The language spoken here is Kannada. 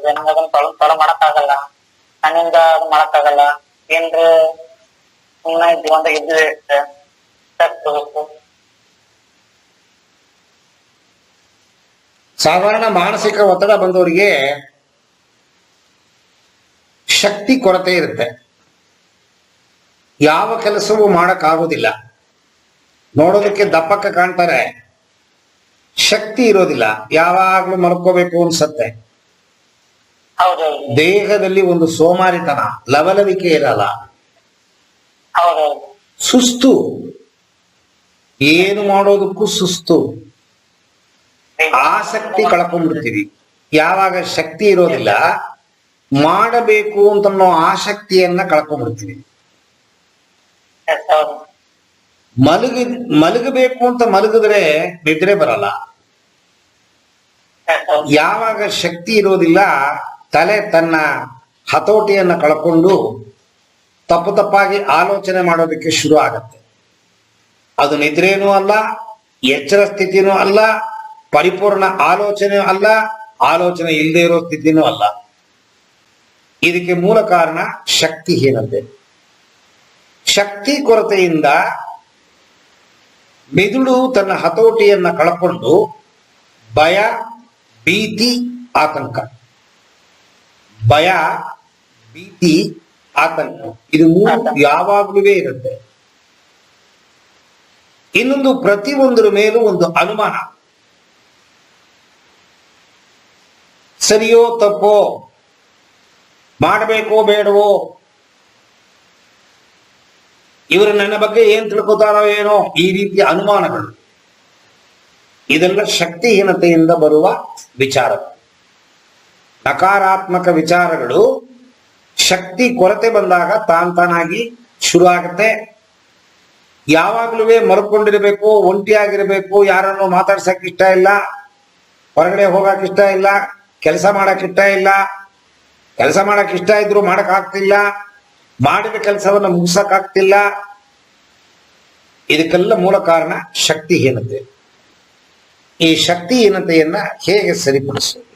ಇದೆ ನಂಗೆ ಅದನ್ನ ಫಾಲೋ ಫಾಲೋ ಮಾಡಕ್ಕಾಗಲ್ಲ ನನ್ನಿಂದ ಅದು ಮಾಡಕ್ಕಾಗಲ್ಲ ಏನ್ರ ಸುಮ್ಮನೆ ಜೀವನದಾಗ ಇದ್ದಿದೆ ತಪ್ಪಬೇಕು ಸಾಧಾರಣ ಮಾನಸಿಕ ಒತ್ತಡ ಬಂದವರಿಗೆ ಶಕ್ತಿ ಕೊರತೆ ಇರುತ್ತೆ ಯಾವ ಕೆಲಸವೂ ಮಾಡಕ್ಕಾಗೋದಿಲ್ಲ ನೋಡೋದಕ್ಕೆ ದಪ್ಪಕ್ಕ ಕಾಣ್ತಾರೆ ಶಕ್ತಿ ಇರೋದಿಲ್ಲ ಯಾವಾಗ್ಲೂ ಮಲ್ಕೋಬೇಕು ಅನ್ಸತ್ತೆ ಹೌದೌದು ದೇಹದಲ್ಲಿ ಒಂದು ಸೋಮಾರಿತನ ಲವಲವಿಕೆ ಇರಲ್ಲ. ಸುಸ್ತು. ಏನು ಮಾಡೋದಕ್ಕೂ ಸುಸ್ತು. ಆಸಕ್ತಿ ಕಳ್ಕೊಂಡ್ಬಿಡ್ತೀವಿ ಯಾವಾಗ ಶಕ್ತಿ ಇರೋದಿಲ್ಲ ಮಾಡಬೇಕು ಅಂತ ಆಸಕ್ತಿಯನ್ನ ಕಳ್ಕೊಂಡ್ಬಿಡ್ತೀವಿ ಮಲಗಿ ಮಲಗಬೇಕು ಅಂತ ಮಲಗಿದ್ರೆ ನಿದ್ರೆ ಬರಲ್ಲ. ಯಾವಾಗ ಶಕ್ತಿ ಇರೋದಿಲ್ಲ ತಲೆ ತನ್ನ ಹತೋಟಿಯನ್ನು ಕಳ್ಕೊಂಡು ತಪ್ಪು ತಪ್ಪಾಗಿ ಆಲೋಚನೆ ಮಾಡೋದಕ್ಕೆ ಶುರು ಆಗತ್ತೆ. ಅದು ನಿದ್ರೇನೂ ಅಲ್ಲ, ಎಚ್ಚರ ಸ್ಥಿತಿನೂ ಅಲ್ಲ, ಪರಿಪೂರ್ಣ ಆಲೋಚನೆ ಅಲ್ಲ, ಆಲೋಚನೆ ಇಲ್ಲದೆ ಇರೋ ಸ್ಥಿತಿನೂ ಅಲ್ಲ. ಇದಕ್ಕೆ ಮೂಲ ಕಾರಣ ಶಕ್ತಿಹೀನತೆ ಶಕ್ತಿ ಕೊರತೆಯಿಂದ ಮೆದುಳು ತನ್ನ ಹತೋಟಿಯನ್ನ ಕಳ್ಕೊಂಡು ಭಯ, ಭೀತಿ, ಆತಂಕ. ಭಯ ಭೀತಿ ಆತಂಕ. ಇದು ಮೂರು ಯಾವಾಗ್ಲೂ ಇರುತ್ತೆ. ಇನ್ನೊಂದು ಪ್ರತಿಯೊಂದರ ಮೇಲೂ ಒಂದು ಅನುಮಾನ. ಸರಿಯೋ ತಪ್ಪೋ? ಮಾಡಬೇಕೋ ಬೇಡವೋ? ಇವರು ನನ್ನ ಬಗ್ಗೆ ಏನ್ ತಿಳ್ಕೊತಾರೋ ಏನೋ ಈ ರೀತಿಯ ಅನುಮಾನಗಳು. ಇದೆಲ್ಲ ಶಕ್ತಿಹೀನತೆಯಿಂದ ಬರುವ ವಿಚಾರ ನಕಾರಾತ್ಮಕ ವಿಚಾರಗಳು ಶಕ್ತಿ ಕೊರತೆ ಬಂದಾಗ ತಾನ್ ತಾನಾಗಿ ಶುರು ಆಗುತ್ತೆ ಯಾವಾಗ್ಲೂ ಮರ್ಕೊಂಡಿರಬೇಕು, ಒಂಟಿಯಾಗಿರ್ಬೇಕು, ಯಾರನ್ನು ಮಾತಾಡ್ಸಕ್ ಇಷ್ಟ ಇಲ್ಲ, ಹೊರಗಡೆ ಹೋಗಕ್ ಇಷ್ಟ ಇಲ್ಲ, ಕೆಲಸ ಮಾಡಕ್ ಇಷ್ಟ ಇಲ್ಲ, ಕೆಲಸ ಮಾಡಕ್ ಇಷ್ಟ ಇದ್ರು ಮಾಡಕ್ ಆಗ್ತಿಲ್ಲ, ಮಾಡಿದ ಕೆಲಸವನ್ನು ಮುಗಿಸಕ್ ಆಗ್ತಿಲ್ಲ. ಇದಕ್ಕೆಲ್ಲ ಮೂಲ ಕಾರಣ ಶಕ್ತಿಹೀನತೆ. ಈ ಶಕ್ತಿಹೀನತೆಯನ್ನ ಹೇಗೆ ಸರಿಪಡಿಸೋದು?